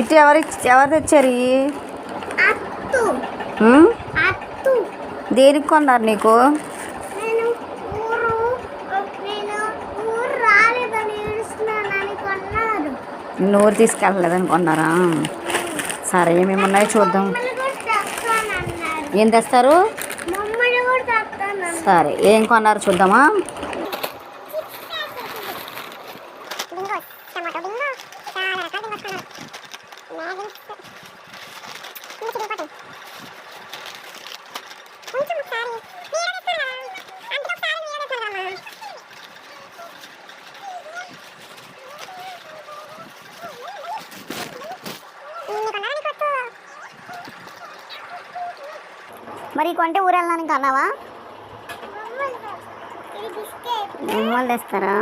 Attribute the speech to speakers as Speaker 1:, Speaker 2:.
Speaker 1: ఇటు ఎవరు ఎవరు తెచ్చారు దేనికి కొన్నారు నీకు? నూరు తీసుకెళ్ళలేదని కొన్నారా? సరే ఏమేమి ఉన్నాయో చూద్దాం. ఏం తెస్తారు? సరే ఏం కొన్నారు చూద్దామా?
Speaker 2: నీకు వద్దు?
Speaker 1: మరి కొంటే ఊరు వెళ్ళడానికి అన్నావా
Speaker 2: ఇది బిస్కెట్
Speaker 1: వాళ్ళు తెస్తారా